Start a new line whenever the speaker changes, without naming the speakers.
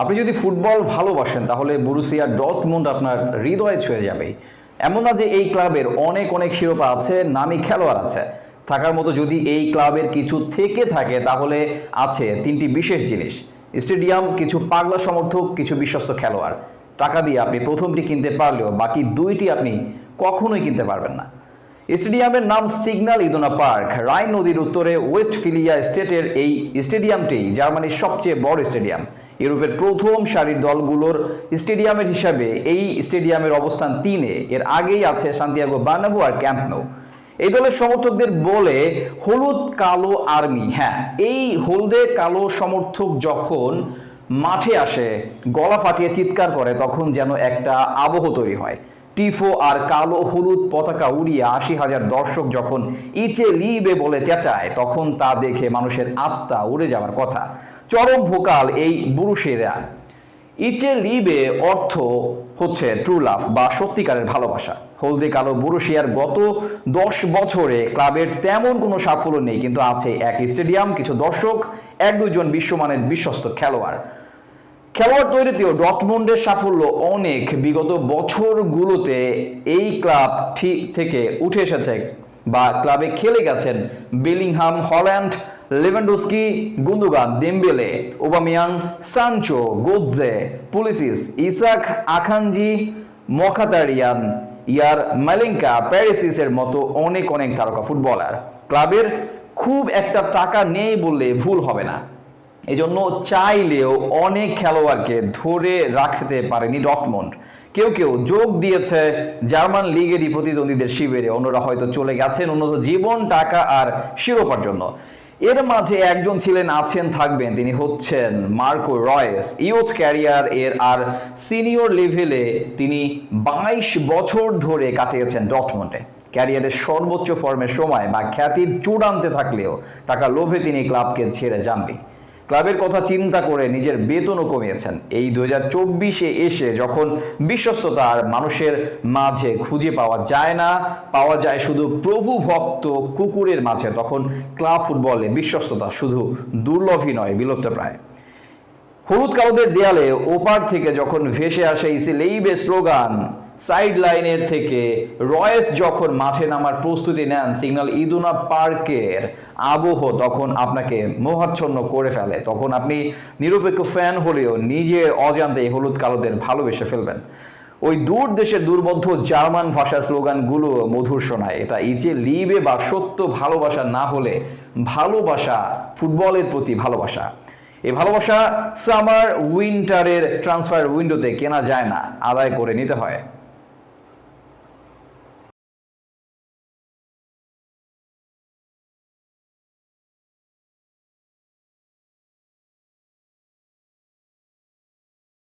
আপনি যদি ফুটবল ভালোবাসেন, তাহলে বুরুসিয়া ডটমুন্ড আপনার হৃদয়ে ছুঁয়ে যাবে। এমন না যে এই ক্লাবের অনেক অনেক শিরোপা আছে, নামি খেলোয়াড় আছে। থাকার মতো যদি এই ক্লাবের কিছু থেকে থাকে, তাহলে আছে তিনটি বিশেষ জিনিস। স্টেডিয়াম, কিছু পাগলা সমর্থক, কিছু বিশ্বস্ত খেলোয়াড়। টাকা দিয়ে আপনি প্রথমটি কিনতে পারলেও বাকি দুইটি আপনি কখনোই কিনতে পারবেন না। স্টেডিয়ামের নাম সিগন্যাল ইদোনা পার্ক। রাইন নদীর উত্তরে ওয়েস্ট ফিলিয়া স্টেটের এই স্টেডিয়ামটি জার্মানির সবচেয়ে বড় স্টেডিয়াম। ইউরোপের প্রথম সারির দলগুলোর স্টেডিয়ামের হিসাবে এই স্টেডিয়ামের অবস্থান তিনে। এর আগেই আছে সান্তিয়াগো বার্নাবু আর ক্যাম্প নো এই দলের সমর্থকদের বলে, হলুদ, কালো, আর্মি। হ্যাঁ এই হলদে কালো সমর্থক যখন মাঠে আসে, গলা ফাটিয়ে চিৎকার করে, তখন যেন একটা আবহ তৈরি হয়। টিফো আর কালো হলুদ পতাকা উড়িয়ে আশি হাজার দর্শক যখন ইচে লিবে বলে চেঁচায়, তখন তা দেখে মানুষের আত্মা উড়ে যাওয়ার কথা। চরম ভোকাল এই বুরুষেরা। ইচে লিবে অর্থ হচ্ছে ট্রু লাভ বা সত্যিকারের ভালোবাসা। হলদে কালো বুরুশিয়ার গত দশ বছরে ক্লাবের তেমন কোনো সাফল্য নেই, কিন্তু আছে এক স্টেডিয়াম, কিছু দর্শক, এক দুজন বিশ্বমানের বিশ্বস্ত খেলোয়াড়। খেলোয়াড় তৈরিতেও ডটমুন্ডের সাফল্য অনেক। বিগত বছরগুলোতে এই ক্লাব ঠিক থেকে উঠে এসেছে বা ক্লাবে খেলে গেছেন Bellingham, Haaland, Lewandowski, Gundogan, Dembele, Aubameyang Sancho Gotze Pulisic, Isak Akanji, Mkhitaryan ইয়ার মালিঙ্কা, প্যারিসিসের মতো অনেক অনেক তারকা ফুটবলার। ক্লাবের খুব একটা টাকা নেই বললে ভুল হবে না। এজন্য চাইলেও অনেক খেলোয়াড়কে ধরে রাখতে পারেনি ডটমন্ড কেউ কেউ যোগ দিয়েছে জার্মান লিগেরই প্রতিদ্বন্দ্বীদের শিবিরে। অন্যরা হয়তো চলে গেছেন উন্নত জীবন, টাকা আর শিরোপার জন্য। এর মাঝে একজন ছিলেন, আছেন, থাকবেন। তিনি হচ্ছেন মার্কো রয়েস। ইউথ ক্যারিয়ার এর আর সিনিয়র লেভেলে তিনি বাইশ বছর ধরে কাটিয়েছেন ডটমন্ডে ক্যারিয়ারের সর্বোচ্চ ফর্মের সময় বা খ্যাতির চূড়ান্তে থাকলেও টাকা লোভে তিনি ক্লাবকে ছেড়ে যাননি। ক্লাবের কথা চিন্তা করে নিজের বেতনও কমিয়েছেন। এই দু চব্বিশে এসে যখন বিশ্বস্ততা আর মানুষের মাঝে খুঁজে পাওয়া যায় না, পাওয়া যায় শুধু প্রভু ভক্ত কুকুরের মাঝে, তখন ক্লাব ফুটবলে বিশ্বস্ততা শুধু দুর্লভই নয় বিলুপ্তপ্রায় হলুদ কালোদের দেয়ালে ওপার থেকে যখন ভেসে আসে ইসি লেইবে স্লোগান সাইড লাইনের থেকে রয়েস যখন মাঠে নামার প্রস্তুতি নেন সিগন্যাল ইদুনা পার্কের আবহ তখন আপনাকে মোহাচ্ছন্ন করে ফেলে। তখন আপনি নিরপেক্ষ ফ্যান হলেও নিজের অজান্তে হলুদ কালোদের ভালোবেসে ফেলবেন। ওই দূর দেশের দুর্বোধ্য জার্মান ভাষা স্লোগানগুলো মধুর শোনায়। এটা ইচে লিবে বা সত্য ভালোবাসা না হলে ভালোবাসা, ফুটবলের প্রতি ভালোবাসা। এই ভালোবাসা সামার উইন্টারের ট্রান্সফার উইন্ডোতে কেনা যায় না। আদায় করে নিতে হয়।